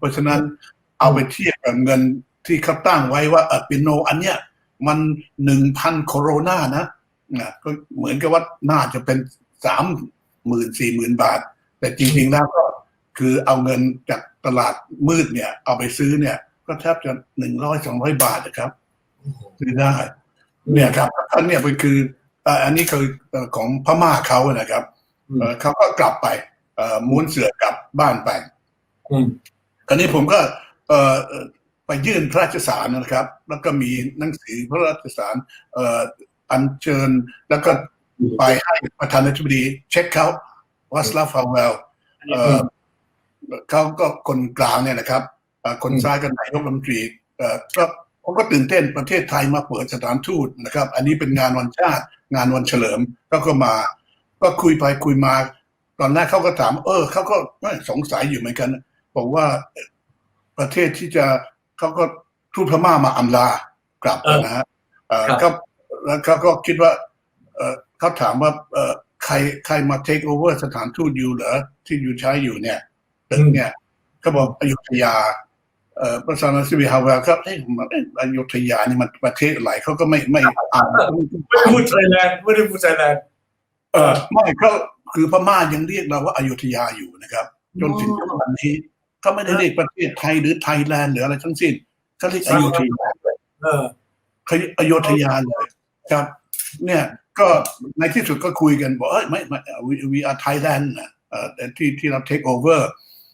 เพราะฉะนั้นเอาไปเทียบกับเงินที่เขาตั้งไว้ว่าเออปิโนอันเนี้ยมันหนึ่งพันโคโรนานะนะก็เหมือนกับว่าน่าจะเป็นสามหมื่นสี่หมื่นบาท แต่จริงๆแล้วก็คือเอาเงินจากตลาดมืดเนี่ย เอาไปซื้อเนี่ย ก็แทบจะหนึ่งร้อยสองร้อยบาทนะครับซื้อได้ เนี่ยครับอันเนี้ยเป็นคือเอ่ออันนี้คือเอ่อของพม่าเขานะครับอืมเอ่อเขาก็กลับไปเอ่อม้วนเสือกลับบ้านไปอืม คราวนี้ผมก็เอ่อไปยื่นพระราชสารนะครับ แล้วก็มีหนังสือพระราชสารเอ่ออัญเชิญ แล้วก็ไปให้ประธานาธิบดีเช็คเขาวัสลาฟาเวลเอ่อเขาก็คนกลางเนี่ยนะครับคนซ้ายกับนายกรัฐมนตรีก็ผมก็ตื่นเต้นประเทศไทยมาเปิดสถานทูตนะครับ อันนี้เป็นงานวันชาติ งานวันเฉลิมก็ก็มา ก็คุยไปคุยมา ตอนแรกเขาก็ถาม เออเขาก็สงสัยอยู่เหมือนกัน บอกว่าเอ่อประเทศที่จะเขาก็ทูตพม่ามาอำลากลับเออนะฮะเอ่อครับก็แล้วเขาก็คิดว่าเออเขาถามว่าเออใครใครมาเทคโอเวอร์สถานทูตอยู่เหรอที่อยู่ใช้อยู่เนี่ยตึกเนี่ยเขาบอกอยุธยาเอ่อประธานาธิบดีฮาวเวลครับเอ้ยมันเอ้ยอยุธยานี่มันประเทศอะไรเขาก็ไม่ไม่อ่านไม่ได้พูดไทยแลนด์ไม่ได้พูดไทยแลนด์เออไม่ก็คือพม่ายังเรียกเราว่าอยุธยาอยู่นะครับ จนถึงทุกวันนี้ เขาไม่ได้เรียกประเทศไทยหรือไทยแลนด์หรืออะไรทั้งสิ้นเขาเรียกอยุธยาเออเขาเรียกอยุธยาเลยครับ เนี่ยก็ในที่สุดก็คุยกันบอกเอ้ยไม่ไม่ we we are Thailand นะเอ่อแต่ที่ที่เรา take over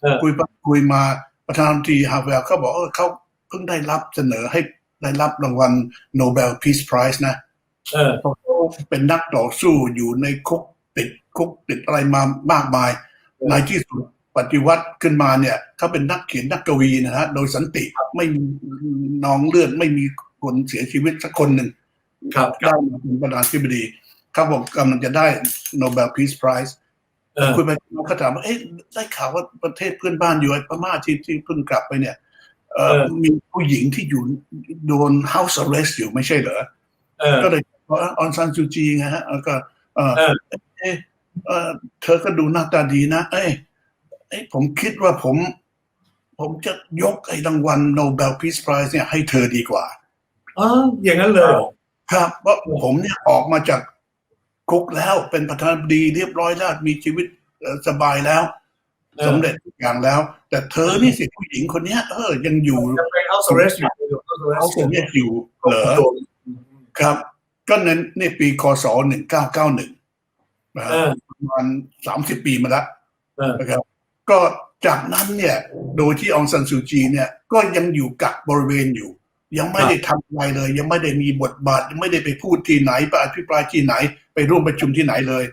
เออคุยไปคุยมาประธานาธิบดีฮาเวลเขาบอกเออเขาเพิ่งได้รับเสนอให้ได้รับรางวัล Nobel Peace Prize นะเออเพราะเขาเป็นนักต่อสู้อยู่ในคุกติดคุกติดอะไรมามากมายเออในที่สุด ปฏิวัติขึ้นมาเนี่ยเขาเป็นนักเขียนนักกวีนะฮะโดยสันติไม่มีนองเลือดไม่มีคนเสียชีวิตสักคนหนึ่งครับคได้รับมาเป็นประธานาธิบดีเขาบอกกำลังจะได้ Nobel Peace Prize เออคุยไปเราก็ถามว่าเอ๊ะได้ข่าวว่าประเทศเพื่อนบ้านอยู่ไอ้พม่าที่ที่เพิ่งกลับไปเนี่ยเอ่อเออมีผู้หญิงที่อยู่โดน house arrest อยู่ไม่ใช่เหรอเออก็เลยบอกว่าออนซันซูจีไงฮะแล้วก็เออเออเอ๊ะเออเธอก็ดูหน้าตาดีนะ เอ้ยเอ้ย ผมคิดว่าผม ผมจะยกไอ้รางวัล Nobel Peace Prize เนี่ยให้เธอดีกว่าอ๋ออย่างนั้นเลยเหรอครับเพราะผมเนี่ยออกมาจากคุกแล้วเป็นประธานาธิบดีเรียบร้อยแล้วมีชีวิตเอ่อสบายแล้วเออสำเร็จทุกอย่างแล้ว แต่เธอนี่สิผู้หญิงคนเนี้ยเออยังอยู่จะเป็น house arrest อยู่อยู่ house arrest เขาเรียกอยู่เหรอครับ ก็ในในปีคศหนึ่งเก้าเก้าหนึ่งนะฮะเออประมาณสามสิบปีมาแล้วเออนะครับ ก็จากนั้นเนี่ยโดยที่องซันซูจีเนี่ยก็ยังอยู่กักบริเวณอยู่ ยังไม่ได้ทำอะไรเลย ยังไม่ได้มีบทบาทยังไม่ได้ไปพูดที่ไหนไปอภิปรายที่ไหน ไปร่วมประชุมที่ไหนเลย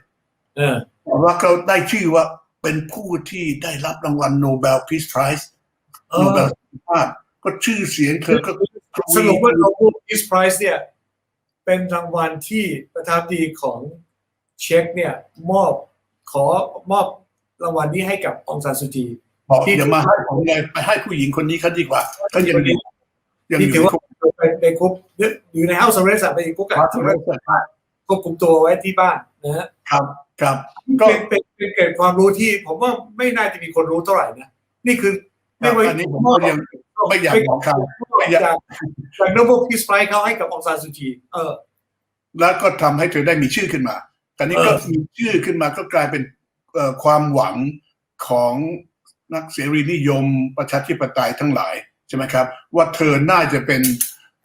เออแต่ว่าเขาได้ชื่อว่าเป็นผู้ที่ได้รับรางวัลโนเบลพีซไพรส์เอโนอเบลภาพก็ชื่อเสียงเธอก็สรุปว่า Nobel Peace Prize เนี่ย เป็นรางวัลที่ประธานาธิบดีของเช็กเนี่ย มอบขอมอบ รางวัลนี้ให้กับองซานซูจีบอกที่เดี๋ยวมาให้ผมเลยไปให้ผู้หญิงคนนี้เขาดีกว่าเขายังอยู่ยังที่อถืยู่อว่าในคุกอยู่ใน House Arrest อะไปคุกกัครับนควบคุมตัวไว้ที่บ้านนะฮะครับครับก็เป็นเป็นเป็นเกร็ดความรู้ที่ ผมว่าไม่น่าจะมีคนรู้เท่าไหร่นะนี่คืออันนี้ผมก็ยังไม่อยากบอกใครไม่อยากจากจาก Nobel Peace Prize เขาให้กับองซานซูจีเออ แล้วก็ทำให้เธอได้มีชื่อขึ้นมาตอนนี้ก็เออมีชื่อขึ้นมาก็กลายเป็นเอ่อ ความหวังของนักเสรีนิยมประชาธิปไตยทั้งหลายใช่ไหมครับ ว่าเธอน่าจะเป็น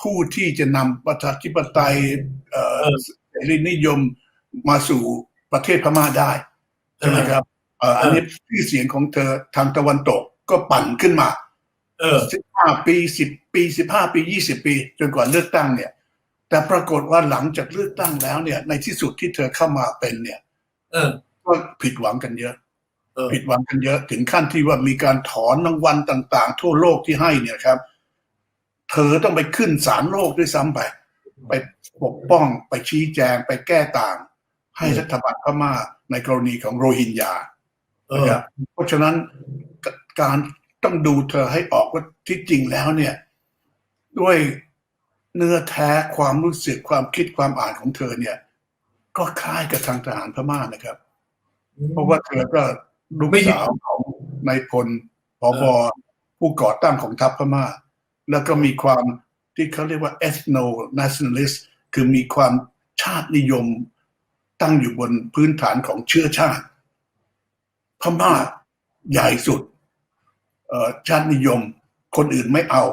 ผู้ที่จะนำประชาธิปไตยเสรีนิยมมาสู่ประเทศพม่าได้ใช่ไหมครับอ,อันนี้ชื่อเสียงของเธอทางตะวันตกก็ปั่นขึ้นมาสิบห้าปีสิบปีสิบห้าปียี่สิบปี จนกว่าเลือกตั้งเนี่ย แต่ปรากฏว่าหลังจากเลือกตั้งแล้วเนี่ย ในที่สุดที่เธอเข้ามาเป็นเนี่ยเก็ผิดหวังกันเยอะเออผิดหวังกันเยอะ ถึงขั้นที่ว่ามีการถอนรางวัลต่าง ๆ ทั่วโลกที่ให้เนี่ยครับ เธอต้องไปขึ้นศาลโลกด้วยซ้ำไป ไปปกป้องไปชี้แจงไปแก้ต่าง ให้รัฐบาลพม่าในกรณีของโรฮิงญาเออนะครับเพราะฉะนั้นกการต้องดูเธอให้ออกว่าที่จริงแล้วเนี่ย ด้วยเนื้อแท้ความรู้สึกความคิดความอ่านของเธอเนี่ย ก็คล้ายกับทางทหารพม่านะครับ เพราะว่าเธอก็ลูกสาวของนายพลผบผู้ก่อตั้งของทัพพม่า แล้วก็มีความที่เขาเรียกว่า ethno nationalist คือมีความชาตินิยมตั้งอยู่บนพื้นฐานของเชื้อชาติ พม่าใหญ่สุดเอ่อชาตินิยมคนอื่นไม่เอา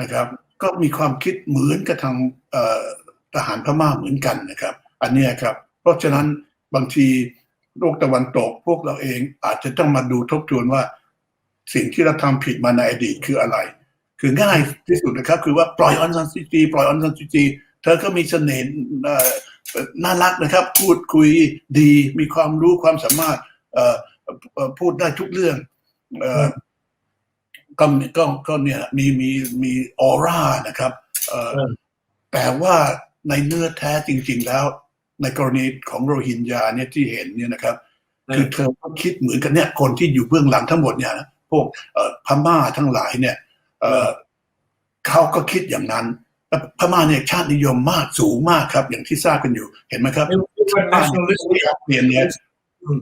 นะครับ ก็มีความคิดเหมือนกับทางเอ่อทหารพม่าเหมือนกันนะครับ อันเนี้ยครับ เพราะฉะนั้นบางที โลกตะวันตกพวกเราเองอาจจะต้องมาดูทบทวนว่า สิ่งที่เราทำผิดมาในอดีตคืออะไร คือง่ายที่สุดนะครับ คือว่าปล่อยออนซันซูจีปล่อยออนซันซูจีเธอก็มีเสน่ห์เอ่อน่ารักนะครับ พูดคุยดีมีความรู้ความสามารถเอ่อเอ่อพูดได้ทุกเรื่องเอ่อก็ก็ก็เนี่ยมีมีมีออร่านะครับเอ่อเออแต่ว่าในเนื้อแท้จริง ๆ แล้ว ในกรณีของโรฮิงญาเนี่ยที่เห็นเนี่ยนะครับเออคือเธอก็คิดเหมือนกันเนี่ยคนที่อยู่เบื้องหลังทั้งหมดเนี่ยนะพวกเอ่อพม่าทั้งหลายเนี่ยเอ่อเขาก็คิดอย่างนั้นแล้วพม่าเนี่ยชาตินิยมมากสูงมากครับ อย่างที่ทราบกันอยู่เห็นไหมครับเป็นเป็น nationalist ไม่ยอมเปลี่ยนเนี่ยอืม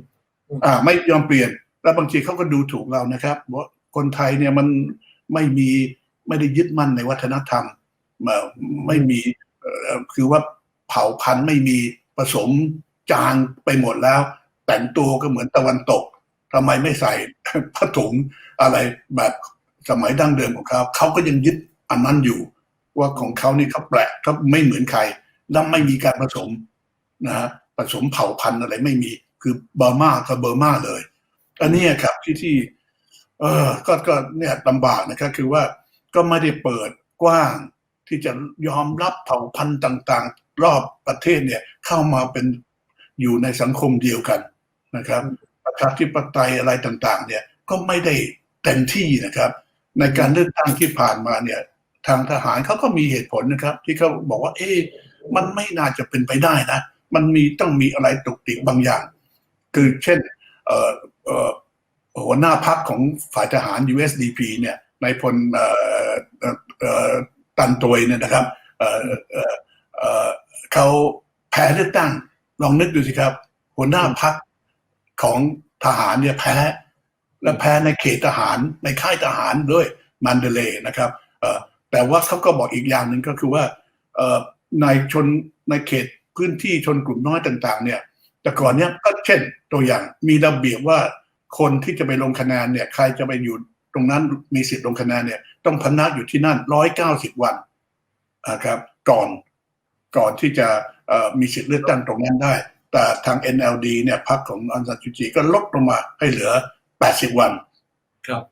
อืมอ่า ไม่ยอมเปลี่ยน แล้วบางทีเขาก็ดูถูกเรานะครับว่าคนไทยเนี่ยมันไม่มีไม่ได้ยึดมั่นในวัฒนธรรมเอ่อไม่มีเอ่อคือว่าเผ่าพันธุ์ไม่มี ผสมจางไปหมดแล้ว แต่งตัวก็เหมือนตะวันตกทำไมไม่ใส่ผ้าถุงอะไรแบบสมัยดั้งเดิมของเขาเขาก็ยังยึดอันนั้นอยู่ ว่าของเขานี่เขาแปลกเขาไม่เหมือนใครแล้วไม่มีการผสมนะฮะผสมเผ่าพันธุ์อะไรไม่มี คือเบอร์มาก็เบอร์มาเลยอันนี้ครับที่ที่ เออก็ก็เนี่ยลำบากนะครับ คือว่าก็ไม่ได้เปิดกว้างที่จะยอมรับเผ่าพันธุ์ต่าง รอบประเทศเนี่ยเข้ามาเป็นอยู่ในสังคมเดียวกันนะครับประชาธิปไตยอะไรต่าง ๆ เนี่ยก็ไม่ได้เต็มที่นะครับ ในการเลือกตั้งที่ผ่านมาเนี่ย ทางทหารเขาก็มีเหตุผลนะครับ ที่เขาบอกว่า เอ๊ะมันไม่น่าจะเป็นไปได้นะ มันมีต้องมีอะไรตกติกบางอย่าง คือเช่นหัวหน้าพักของฝ่ายทหาร USDP เนี่ยนายพลตันตวยเนี่ยนะครับ เขาแพ้เลือกตั้ง ลองนึกดูสิครับ หัวหน้าพักของทหารเนี่ยแพ้ และแพ้ในเขตทหารในค่ายทหารด้วยมันเดเลยนะครับแต่ว่าเขาก็บอกอีกอย่างหนึ่งก็คือว่าในชนในเขตพื้นที่ชนกลุ่มน้อยต่าง ๆ เนี่ย แต่ก่อนเนี้ยก็เช่นตัวอย่างมีระเบียบว่าคนที่จะไปลงคะแนนเนี่ยใครจะไปอยู่ตรงนั้นมีสิทธิ์ลงคะแนนเนี่ย ต้องพนักอยู่ที่นั่นร้อยเก้าสิบวันนะครับ ก่อน ก่อนที่จะมีสิทธิ์เลือกตั้งตรงนั้นได้ แต่ทาง NLD เนี่ยพรรคของอันซันจูจีก็ลดลงมาให้เหลือ 80 วัน ครับ